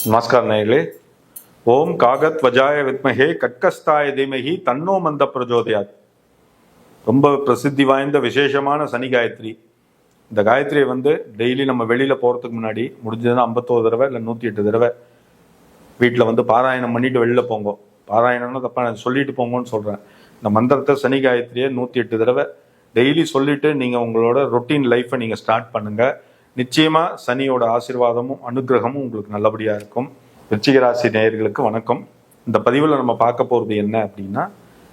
நமஸ்கார் நேயர்களே ஓம் காகத் வஜாய வித்மஹே கட்கஸ்தாய தீமஹி தன்னோ மந்த பிரஜோதயாத் ரொம்ப பிரசித்தி வாய்ந்த விசேஷமான சனி காயத்ரி இந்த காயத்ரியை வந்து டெய்லி நம்ம வெளியில் போகிறதுக்கு முன்னாடி முடிஞ்சதுன்னா ஐம்பத்தோரு தடவை இல்லை நூற்றி எட்டு தடவை வீட்டில் வந்து பாராயணம் பண்ணிட்டு வெளியில் போங்க பாராயணம்னு தப்பா நான் சொல்லிட்டு போங்கன்னு சொல்கிறேன் இந்த மந்திரத்தை சனி காயத்ரியை நூற்றி எட்டு தடவை டெய்லி சொல்லிவிட்டு நீங்கள் உங்களோட ரொட்டீன் லைஃப்பை நீங்கள் ஸ்டார்ட் பண்ணுங்கள் நிச்சயமாக சனியோட ஆசீர்வாதமும் அனுகிரகமும் உங்களுக்கு நல்லபடியாக இருக்கும். விருச்சிக ராசி நேயர்களுக்கு வணக்கம். இந்த பதிவில் நம்ம பார்க்க போகிறது என்ன அப்படின்னா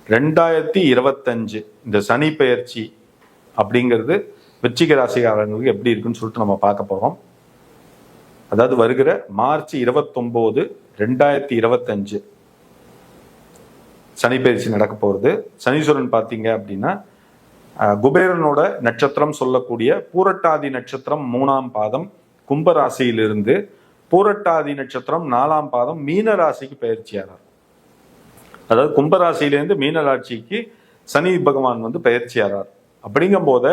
ரெண்டாயிரத்தி இருபத்தஞ்சு இந்த சனி பெயர்ச்சி அப்படிங்கிறது விருச்சிக ராசிக்காரங்களுக்கு எப்படி இருக்குன்னு சொல்லிட்டு நம்ம பார்க்க போகிறோம் அதாவது வருகிற மார்ச் இருபத்தொம்போது ரெண்டாயிரத்தி இருபத்தஞ்சு சனி பயிற்சி நடக்க போகிறது சனீஸ்வரன் பார்த்தீங்க அப்படின்னா குபேரனோட நட்சத்திரம் சொல்லக்கூடிய பூரட்டாதி நட்சத்திரம் மூணாம் பாதம் கும்பராசியிலிருந்து பூரட்டாதி நட்சத்திரம் நாலாம் பாதம் மீன ராசிக்கு பயிற்சியாகிறார் அதாவது கும்பராசியிலேருந்து மீனராட்சிக்கு மீன ராசிக்கு சனி பகவான் வந்து பயிற்சியாகிறார் அப்படிங்கும் போத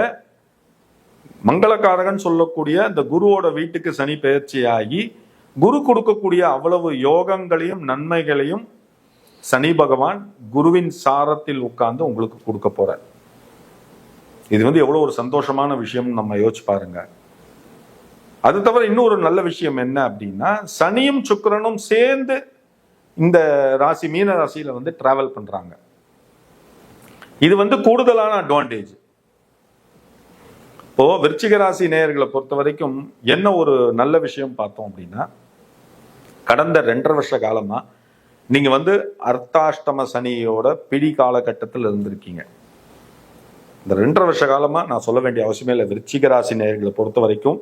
மங்களக்காரகன் சொல்லக்கூடிய இந்த குருவோட வீட்டுக்கு சனி பயிற்சியாகி குரு கொடுக்கக்கூடிய அவ்வளவு யோகங்களையும் நன்மைகளையும் சனி பகவான் குருவின் சாரத்தில் உட்கார்ந்து உங்களுக்கு கொடுக்க போறார். இது வந்து எவ்வளவு ஒரு சந்தோஷமான விஷயம் நம்ம யோசிச்சு பாருங்க. அது தவிர இன்னொரு நல்ல விஷயம் என்ன அப்படின்னா சனியும் சுக்கரனும் சேர்ந்து இந்த ராசி மீன ராசியில வந்து டிராவல் பண்றாங்க. இது வந்து கூடுதலான அட்வான்டேஜ் இப்போ விருச்சிக ராசி நேயர்களை பொறுத்த வரைக்கும் என்ன ஒரு நல்ல விஷயம் பார்த்தோம் அப்படின்னா கடந்த ரெண்டரை வருஷ காலமா நீங்க வந்து அர்த்தாஷ்டம சனியோட பிடி காலகட்டத்தில் இருந்திருக்கீங்க. இந்த ரெண்டரை வருஷ காலமாக நான் சொல்ல வேண்டிய அவசியமே இல்லை. விருச்சிக ராசி நேர்களை பொறுத்த வரைக்கும்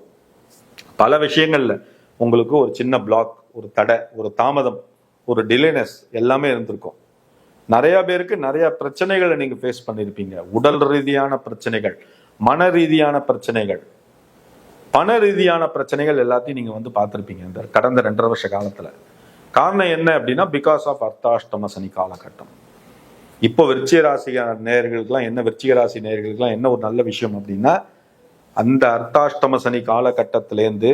பல விஷயங்களில் உங்களுக்கு ஒரு சின்ன பிளாக் ஒரு தடை ஒரு தாமதம் ஒரு டிலேனஸ் எல்லாமே இருந்திருக்கும். நிறையா பேருக்கு நிறையா பிரச்சனைகளை நீங்கள் ஃபேஸ் பண்ணியிருப்பீங்க உடல் ரீதியான பிரச்சனைகள் மன ரீதியான பிரச்சனைகள் பண ரீதியான பிரச்சனைகள் எல்லாத்தையும் நீங்கள் வந்து பார்த்துருப்பீங்க இந்த கடந்த ரெண்டரை வருஷ காலத்தில். காரணம் என்ன அப்படின்னா பிகாஸ் ஆஃப் அர்த்தாஷ்டம சனி காலகட்டம். இப்போ விருச்சிக ராசி நேர்களுக்கெல்லாம் என்ன விருச்சிக ராசி நேர்களுக்கெல்லாம் என்ன ஒரு நல்ல விஷயம் அப்படின்னா அந்த அர்த்தாஷ்டம சனி காலகட்டத்திலேருந்து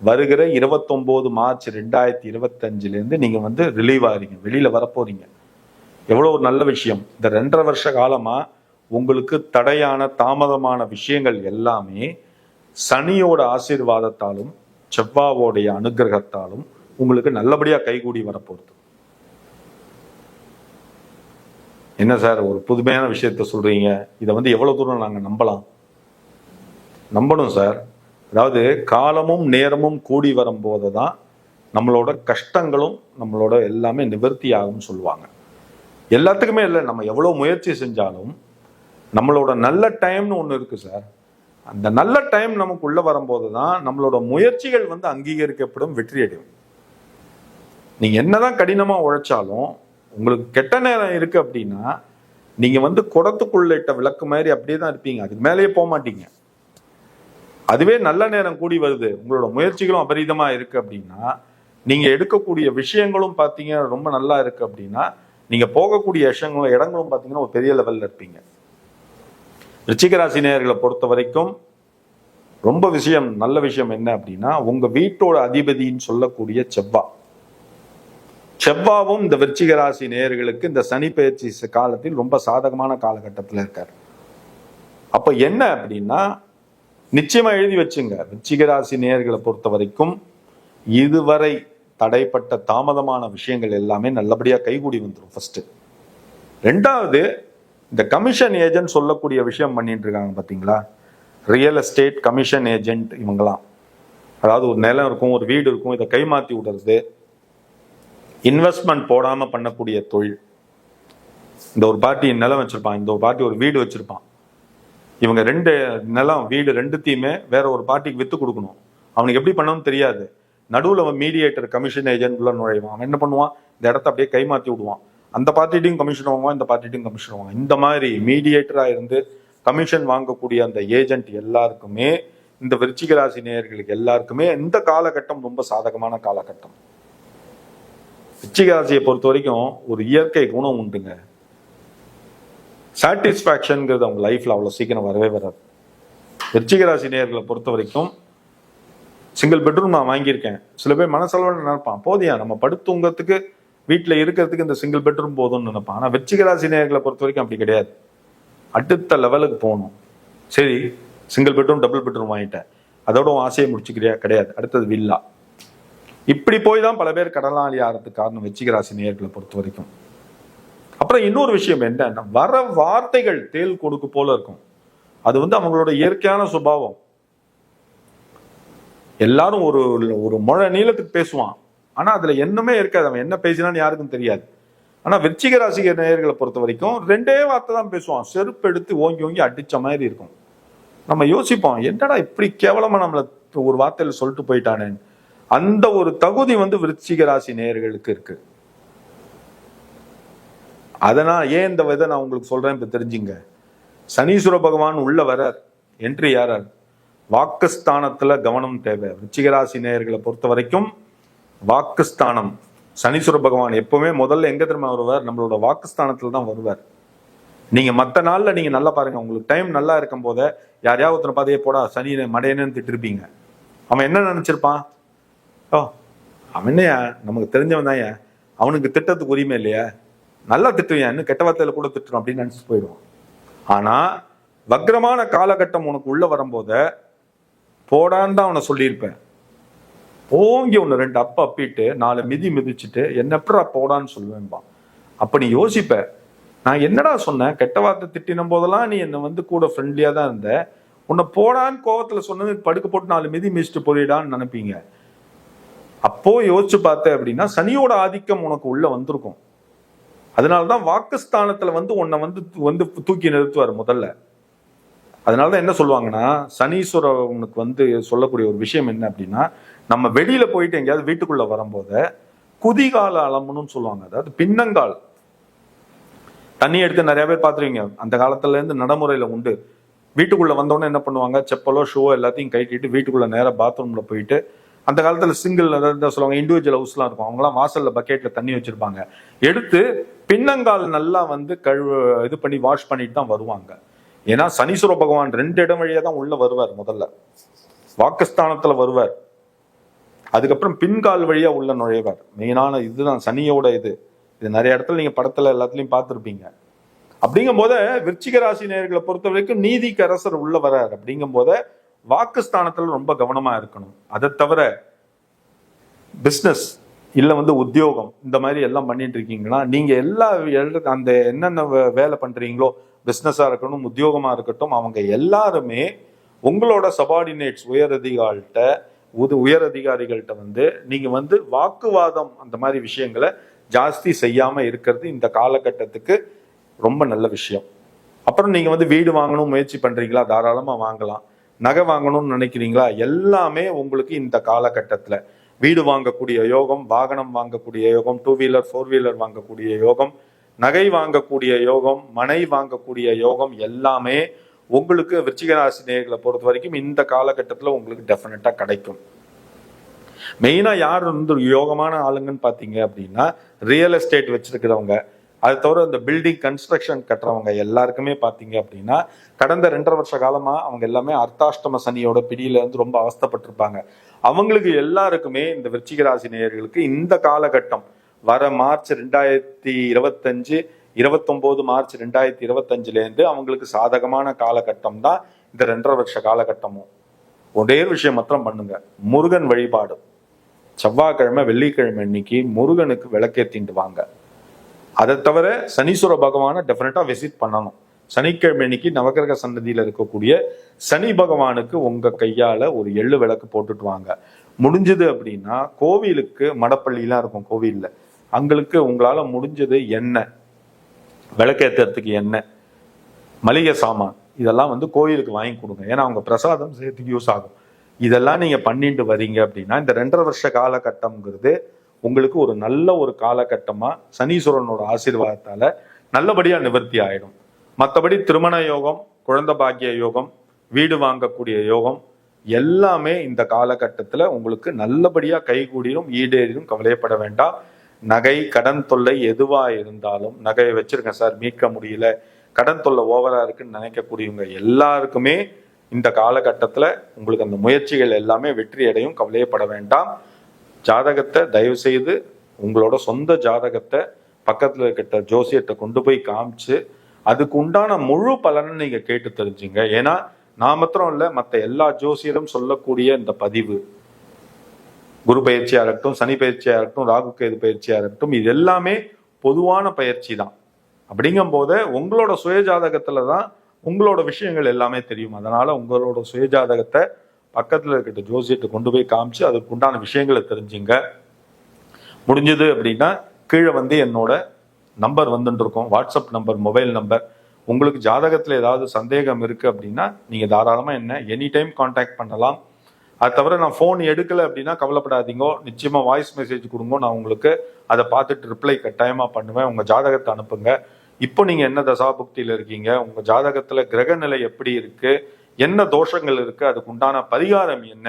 வருகிற இருபத்தொம்போது மார்ச் ரெண்டாயிரத்தி இருபத்தஞ்சிலேருந்து நீங்கள் வந்து ரிலீவ் ஆகிறீங்க வெளியில் வரப்போறீங்க. எவ்வளோ ஒரு நல்ல விஷயம். இந்த ரெண்டரை வருஷ காலமாக உங்களுக்கு தடையான தாமதமான விஷயங்கள் எல்லாமே சனியோட ஆசீர்வாதத்தாலும் செவ்வாவோடைய அனுகிரகத்தாலும் உங்களுக்கு நல்லபடியாக கைகூடி வரப்போகுது. என்ன சார் ஒரு புதுமையான விஷயத்த சொல்றீங்க? இதை வந்து எவ்வளவு தூரம் நாங்கள் நம்பலாம்? நம்பணும் சார். அதாவது காலமும் நேரமும் கூடி வரும்போது தான் நம்மளோட கஷ்டங்களும் நம்மளோட எல்லாமே நிவர்த்தி ஆகும்னு சொல்லுவாங்க. எல்லாத்துக்குமே இல்லை நம்ம எவ்வளோ முயற்சி செஞ்சாலும் நம்மளோட நல்ல டைம்னு ஒன்று இருக்குது சார். அந்த நல்ல டைம் நமக்குள்ளே வரும்போது தான் நம்மளோட முயற்சிகள் வந்து அங்கீகரிக்கப்படும் வெற்றி அடையும் நீங்கள் என்னதான் கடினமாக உழைச்சாலும் உங்களுக்கு கெட்ட நேரம் இருக்கு அப்படின்னா நீங்க வந்து குடத்துக்குள்ள இட்ட விளக்கு மாதிரி அப்படியே தான் இருப்பீங்க. அதுக்கு மேலேயே போக மாட்டீங்க. அதுவே நல்ல நேரம் கூடி வருது. உங்களோட முயற்சிகளும் அபரிதமா இருக்கு அப்படின்னா நீங்க எடுக்கக்கூடிய விஷயங்களும் பார்த்தீங்க ரொம்ப நல்லா இருக்கு அப்படின்னா நீங்க போகக்கூடிய விஷயங்களும் இடங்களும் பார்த்தீங்கன்னா ஒரு பெரிய லெவல்ல இருப்பீங்க. ரிச்சிகராசி நேயர்களை பொறுத்த வரைக்கும் ரொம்ப விஷயம் நல்ல விஷயம் என்ன அப்படின்னா உங்க வீட்டோட அதிபதின்னு சொல்லக்கூடிய செவ்வா. செவ்வாவும் இந்த விருச்சிக ராசி நேயர்களுக்கு இந்த சனி பயிற்சி காலத்தில் ரொம்ப சாதகமான காலகட்டத்தில் இருக்கார். அப்போ என்ன அப்படின்னா நிச்சயமா எழுதி வச்சுங்க. விருச்சிக ராசி நேயர்களை பொறுத்த வரைக்கும் இதுவரை தடைப்பட்ட தாமதமான விஷயங்கள் எல்லாமே நல்லபடியாக கைகூடி வந்துடும் ஃபர்ஸ்ட் ரெண்டாவது இந்த கமிஷன் ஏஜென்ட் சொல்லக்கூடிய விஷயம் பண்ணிட்டு இருக்காங்க பார்த்தீங்களா ரியல் எஸ்டேட் கமிஷன் ஏஜென்ட் இவங்கெல்லாம் அதாவது ஒரு நிலம் இருக்கும் ஒரு வீடு இருக்கும் இதை கைமாற்றி விடுறது. இன்வெஸ்ட்மெண்ட் போடாமல் பண்ணக்கூடிய தொழில். இந்த ஒரு பார்ட்டி நிலம் வச்சிருப்பான் இந்த ஒரு பார்ட்டி ஒரு வீடு வச்சிருப்பான். இவங்க ரெண்டு நிலம் வீடு ரெண்டுத்தையுமே வேற ஒரு பார்ட்டிக்கு வித்து கொடுக்கணும். அவனுக்கு எப்படி பண்ணணும்னு தெரியாது. நடுவில் அவன் மீடியேட்டர் கமிஷன் ஏஜென்ட் உள்ள நுழைவான். அவன் என்ன பண்ணுவான்? இந்த இடத்த அப்படியே கைமாற்றி விடுவான். அந்த பார்ட்டிட்டையும் கமிஷன் வாங்குவான் இந்த பார்ட்டிட்டையும் கமிஷன் வாங்குவான். இந்த மாதிரி மீடியேட்டராக இருந்து கமிஷன் வாங்கக்கூடிய அந்த ஏஜென்ட் எல்லாருக்குமே இந்த விருச்சிக ராசி நேயர்களுக்கு எல்லாருக்குமே இந்த காலகட்டம் ரொம்ப சாதகமான காலகட்டம். விருச்சிக ராசியை பொறுத்த வரைக்கும் ஒரு இயற்கை குணம் உண்டுங்க. சாட்டிஸ்ஃபேக்ஷனுங்கிறது அவங்க லைஃப்பில் அவ்வளோ சீக்கிரம் வரவே வராது. விருச்சிக ராசி நேயர்களை பொறுத்த வரைக்கும் சிங்கிள் பெட்ரூம் நான் வாங்கியிருக்கேன். சில பேர் மனசளவில் நினைப்பான் போதியா நம்ம படுத்துங்கறதுக்கு வீட்டில் இருக்கிறதுக்கு இந்த சிங்கிள் பெட்ரூம் போதும்னு நினைப்பான். ஆனால் வெற்றிக ராசி நேயர்களை பொறுத்த வரைக்கும் அப்படி கிடையாது. அடுத்த லெவலுக்கு போகணும். சரி சிங்கிள் பெட்ரூம் டபுள் பெட்ரூம் வாங்கிட்டேன். அதோட ஆசையை முடிச்சுக்கிறியா? கிடையாது. அடுத்தது வில்லா இப்படி போய் தான் பல பேர் கடனாளி ஆகிறதுக்கு காரணம் வெச்சிகராசி நேயர்களை பொறுத்த வரைக்கும். அப்புறம் இன்னொரு விஷயம் என்னன்னா வர வார்த்தைகள் தேல் கொடுக்கு போல இருக்கும். அது வந்து அவங்களோட இயற்கையான சுபாவம். எல்லாரும் ஒரு ஒரு முழ நீளத்துக்கு பேசுவான். ஆனா அதுல என்னமே இருக்காது. அவன் என்ன பேசினான்னு யாருக்கும் தெரியாது. ஆனா விருச்சிக ராசிக நேயர்களை பொறுத்த வரைக்கும் ரெண்டே வார்த்தை தான் பேசுவான். செருப்பு எடுத்து ஓங்கி ஓங்கி அடிச்ச மாதிரி இருக்கும். நம்ம யோசிப்போம் என்னடா இப்படி கேவலமா நம்மளை ஒரு வார்த்தையில சொல்லிட்டு போயிட்டானேன்னு. அந்த ஒரு தகுதி வந்து விருச்சிக ராசி நேர்களுக்கு இருக்கு. அதனால் ஏன் இந்த விதை நான் உங்களுக்கு சொல்றேன் இப்ப தெரிஞ்சுங்க. சனீஸ்வர பகவான் உள்ள வரார். என்ட்ரி யாரார்? வாக்குஸ்தானத்துல கவனம் தேவை. விருச்சிகராசி நேயர்களை பொறுத்த வரைக்கும் வாக்குஸ்தானம். சனீஸ்வர பகவான் எப்பவுமே முதல்ல எங்க திரும்ப வருவார்? நம்மளோட வாக்குஸ்தானத்துல தான் வருவார். நீங்க மத்த நாள்ல நீங்க நல்லா பாருங்க. உங்களுக்கு டைம் நல்லா இருக்கும் போத யாரையாவது ஒருத்தனை பாதையே போடா சனி மடையனு திட்டிருப்பீங்க. அவன் என்ன நினைச்சிருப்பான்? ஓ அவன் என்னையா நமக்கு தெரிஞ்சவன் தான் அவனுக்கு திட்டத்துக்கு உரிமை இல்லையா? நல்லா திட்டுவேன் கெட்ட வார்த்தையில கூட திட்டுறோம் அப்படின்னு நினைச்சிட்டு போயிடுவான். ஆனா வக்ரமான காலகட்டம் உனக்கு உள்ள வரும்போத போடான்னு தான் அவனை சொல்லியிருப்பேன். ஓங்கி ஒன்று ரெண்டு அப்ப அப்பிட்டு நாலு மிதி மிதிச்சுட்டு என்னப்படா போடான்னு சொல்லுவேன்பா அப்ப நீ யோசிப்ப நான் என்னடா சொன்னேன்? கெட்ட வார்த்தை திட்டின போதெல்லாம் நீ என்னை வந்து கூட ஃப்ரெண்ட்லியா தான் இருந்த. உன்னை போடான்னு கோவத்துல சொன்னது படுக்க போட்டு நாலு மிதி மிதிச்சுட்டு போயிடான்னு நினைப்பீங்க. அப்போ யோசிச்சு பார்த்த அப்படின்னா சனியோட ஆதிக்கம் உனக்கு உள்ள வந்திருக்கும். அதனாலதான் வாக்குஸ்தானத்துல வந்து உன்னை வந்து வந்து தூக்கி நிறுத்துவார் முதல்ல. அதனாலதான் என்ன சொல்லுவாங்கன்னா சனீஸ்வரனுக்கு வந்து சொல்லக்கூடிய ஒரு விஷயம் என்ன அப்படின்னா நம்ம வெளியில போயிட்டு எங்கேயாவது வீட்டுக்குள்ள வரும்போது குதிகால அலம்பணும்னு சொல்லுவாங்க. அதாவது பின்னங்கால். தண்ணி எடுத்து நிறைய பேர் பார்த்துருவீங்க. அந்த காலத்துல இருந்து நடைமுறையில உண்டு. வீட்டுக்குள்ள வந்தோடனே என்ன பண்ணுவாங்க? செப்பலோ ஷூவோ எல்லாத்தையும் கட்டிட்டு வீட்டுக்குள்ள நேரம் பாத்ரூம்ல போயிட்டு அந்த காலத்தில் சிங்கிள் அதாவது சொல்லுவாங்க இண்டிவிஜுவல் ஹவுஸ்லாம் இருக்கும். அவங்களாம் வாசலில் பக்கெட்டில் தண்ணி வச்சுருப்பாங்க. எடுத்து பின்னங்கால் நல்லா வந்து கழுவு இது பண்ணி வாஷ் பண்ணிட்டு தான் வருவாங்க. ஏன்னா சனீஸ்வர பகவான் ரெண்டு இடம் வழியாக தான் உள்ளே வருவார் முதல்ல. வாக்குஸ்தானத்தில் வருவார். அதுக்கப்புறம் பின்கால் வழியாக உள்ள நுழைவார். மெயினான இதுதான் சனியோட இது. இது நிறைய இடத்துல நீங்கள் படத்தில் எல்லாத்துலேயும் பார்த்துருப்பீங்க. அப்படிங்கும் போத விருச்சிக ராசி நேர்களை பொறுத்த வரைக்கும் நீதிக்கு அரசர் உள்ள வரார். அப்படிங்கும் போத வாக்குஸ்தானத்தில் ரொம்ப கவனமாக இருக்கணும். அதை தவிர பிஸ்னஸ் இல்லை வந்து உத்தியோகம் இந்த மாதிரி எல்லாம் பண்ணிட்டு இருக்கீங்கன்னா நீங்கள் எல்லா அந்த என்னென்ன வே- வேலை பண்ணுறீங்களோ பிஸ்னஸாக இருக்கட்டும் உத்தியோகமாக இருக்கட்டும் அவங்க எல்லாருமே உங்களோட சபார்டினேட்ஸ் உயர் அதிகாரிகிட்ட உது உயர் அதிகாரிகள்கிட்ட வந்து நீங்கள் வந்து வாக்குவாதம் அந்த மாதிரி விஷயங்களை ஜாஸ்தி செய்யாமல் இருக்கிறது இந்த காலகட்டத்துக்கு ரொம்ப நல்ல விஷயம். அப்புறம் நீங்கள் வந்து வீடு வாங்கணும் முயற்சி பண்ணுறீங்களா தாராளமாக வாங்கலாம். நகை வாங்கணும்னு நினைக்கிறீங்களா? எல்லாமே உங்களுக்கு இந்த காலகட்டத்தில். வீடு வாங்கக்கூடிய யோகம் வாகனம் வாங்கக்கூடிய யோகம் டூ வீலர் ஃபோர் வீலர் வாங்கக்கூடிய யோகம் நகை வாங்கக்கூடிய யோகம் மனை வாங்கக்கூடிய யோகம் எல்லாமே உங்களுக்கு விருச்சிகராசி நேர்களை பொறுத்த வரைக்கும் இந்த காலகட்டத்தில் உங்களுக்கு டெஃபினட்டாக கிடைக்கும். மெயினாக யார் வந்து யோகமான ஆளுங்கன்னு பார்த்தீங்க அப்படின்னா ரியல் எஸ்டேட் வச்சிருக்கிறவங்க அது தவிர இந்த பில்டிங் கன்ஸ்ட்ரக்ஷன் கட்டுறவங்க எல்லாருக்குமே பார்த்தீங்க அப்படின்னா கடந்த ரெண்டரை வருஷ காலமாக அவங்க எல்லாமே அர்த்தாஷ்டம சனியோட பிடியில இருந்து ரொம்ப அவஸ்தைப்பட்டிருப்பாங்க. அவங்களுக்கு எல்லாருக்குமே இந்த விருச்சிக ராசி நேயர்களுக்கு இந்த காலகட்டம் வர மார்ச் ரெண்டாயிரத்தி இருபத்தஞ்சு இருபத்தொம்போது மார்ச் ரெண்டாயிரத்தி இருபத்தஞ்சுல இருந்து அவங்களுக்கு சாதகமான காலகட்டம் தான் இந்த ரெண்டரை வருஷ காலகட்டமும். ஒரே விஷயம் மாத்திரம் பண்ணுங்க. முருகன் வழிபாடு. செவ்வாய்க்கிழமை வெள்ளிக்கிழமை இன்னைக்கு முருகனுக்கு விளக்கேத்திட்டு வாங்க. அதை தவிர சனீஸ்வர பகவானை டெஃபினட்டாக விசிட் பண்ணணும். சனிக்கிழமை இன்னைக்கு நவகிரக சன்னதியில் இருக்கக்கூடிய சனி பகவானுக்கு உங்கள் கையால் ஒரு எள்ளு விளக்கு போட்டுட்டு வாங்க. முடிஞ்சது அப்படின்னா கோவிலுக்கு மடப்பள்ளிலாம் இருக்கும் கோவிலில். அங்களுக்கு உங்களால் முடிஞ்சது எண்ணெய் விளக்கேத்துறதுக்கு எண்ணெய் மளிகை சாமான். இதெல்லாம் வந்து கோயிலுக்கு வாங்கி கொடுங்க. ஏன்னா அவங்க பிரசாதம் சேர்த்துக்கு யூஸ் ஆகும். இதெல்லாம் நீங்கள் பண்ணிட்டு வரீங்க அப்படின்னா இந்த ரெண்டரை வருஷ காலகட்டம்ங்கிறது உங்களுக்கு ஒரு நல்ல ஒரு காலகட்டமா சனீஸ்வரனோட ஆசீர்வாதத்தால நல்லபடியா நிவர்த்தி ஆயிடும். மற்றபடி திருமண யோகம் குழந்தை பாக்கிய யோகம் வீடு வாங்கக்கூடிய யோகம் எல்லாமே இந்த காலகட்டத்தில் உங்களுக்கு நல்லபடியாக கைகூடியும் ஈடேறியும் கவலையப்பட வேண்டாம். நகை கடன் தொல்லை எதுவாக இருந்தாலும் நகையை வச்சுருங்க சார் மீட்க முடியல கடன் தொல்லை ஓவராக இருக்குன்னு நினைக்கக்கூடியவங்க எல்லாருக்குமே இந்த காலகட்டத்தில் உங்களுக்கு அந்த முயற்சிகள் எல்லாமே வெற்றி அடையும் கவலையப்பட வேண்டாம். ஜாதகத்தை தயவு செய்து உங்களோட சொந்த ஜாதகத்தை பக்கத்தில் இருக்கிற ஜோசியத்தை கொண்டு போய் காமிச்சு அதுக்கு உண்டான முழு பலனை நீங்கள் கேட்டு தெரிஞ்சுங்க. ஏன்னா நான் மாத்திரம் இல்லை மற்ற எல்லா ஜோசியரும் சொல்லக்கூடிய இந்த பதிவு. குரு பயிற்சியாக இருக்கட்டும் சனி பயிற்சியாக இருக்கட்டும் ராகு கேது பயிற்சியாக இருக்கட்டும் இது எல்லாமே பொதுவான பயிற்சி தான். அப்படிங்கும் போது உங்களோட சுயஜாதகத்தில் தான் உங்களோட விஷயங்கள் எல்லாமே தெரியும். அதனால் உங்களோட சுயஜாதகத்தை பக்கத்தில் இருக்கிற ஜோசியத்தை கொண்டு போய் காமிச்சு அதுக்கு உண்டான விஷயங்களை தெரிஞ்சுங்க. முடிஞ்சது அப்படின்னா கீழே வந்து என்னோட நம்பர் வந்துட்டுருக்கோம் வாட்ஸ்அப் நம்பர் மொபைல் நம்பர் உங்களுக்கு ஜாதகத்தில் ஏதாவது சந்தேகம் இருக்குது அப்படின்னா நீங்கள் தாராளமாக என்ன எனி டைம் காண்டாக்ட் பண்ணலாம். அது தவிர நான் ஃபோன் எடுக்கலை அப்படின்னா கவலைப்படாதீங்க. நிச்சயமாக வாய்ஸ் மெசேஜ் கொடுங்க. நான் உங்களுக்கு அதை பார்த்துட்டு ரிப்ளை கட்டாயமாக பண்ணுவேன். உங்கள் ஜாதகத்தை அனுப்புங்க. இப்போ நீங்கள் என்ன தசாபுக்தியில் இருக்கீங்க? உங்கள் ஜாதகத்தில் கிரக நிலை எப்படி இருக்குது என்ன தோஷங்கள் இருக்கு அதுக்கு உண்டான பரிகாரம் என்ன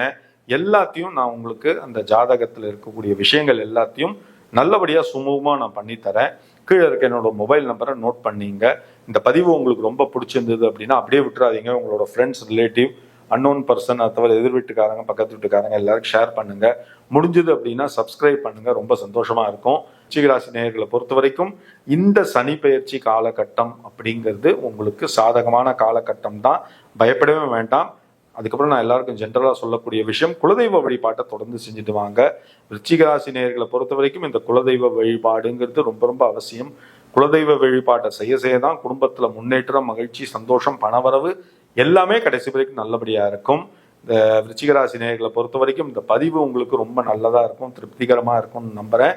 எல்லாத்தையும் நான் உங்களுக்கு அந்த ஜாதகத்தில் இருக்கக்கூடிய விஷயங்கள் எல்லாத்தையும் நல்லபடியாக சுமூகமாக நான் பண்ணித்தரேன் கீழே இருக்க என்னோட மொபைல் நம்பரை நோட் பண்ணிங்க. இந்த பதிவு உங்களுக்கு ரொம்ப பிடிச்சிருந்தது அப்படின்னா அப்படியே விட்டுறாதீங்க. உங்களோட ஃப்ரெண்ட்ஸ் ரிலேட்டிவ் அன்னோன் பர்சன் அது எதிர் வீட்டுக்காரங்க பக்கத்து வீட்டுக்காரங்க எல்லாருக்கும் ஷேர் பண்ணுங்க. முடிஞ்சது அப்படின்னா சப்ஸ்கிரைப் பண்ணுங்க. ரொம்ப சந்தோஷமா இருக்கும். விச்சிகராசி நேயர்களை பொறுத்த வரைக்கும் இந்த சனி பெயர்ச்சி காலகட்டம் அப்படிங்கிறது உங்களுக்கு சாதகமான காலகட்டம் தான். பயப்படவே வேண்டாம். அதுக்கப்புறம் நான் எல்லாருக்கும் ஜென்ரலாக சொல்லக்கூடிய விஷயம் குலதெய்வ வழிபாட்டை தொடர்ந்து செஞ்சுட்டு வாங்க. விருச்சிக நேர்களை நேயர்களை பொறுத்த வரைக்கும் இந்த குலதெய்வ வழிபாடுங்கிறது ரொம்ப ரொம்ப அவசியம். குலதெய்வ வழிபாட்டை செய்ய செய்ய தான் குடும்பத்தில் முன்னேற்றம் மகிழ்ச்சி சந்தோஷம் பணவரவு எல்லாமே கடைசி வரைக்கும் நல்லபடியாக இருக்கும். இந்த விருச்சிகராசி நேர்களை நேயர்களை பொறுத்த வரைக்கும் இந்த பதிவு உங்களுக்கு ரொம்ப நல்லதாக இருக்கும் திருப்திகரமாக இருக்கும்னு நம்புகிறேன்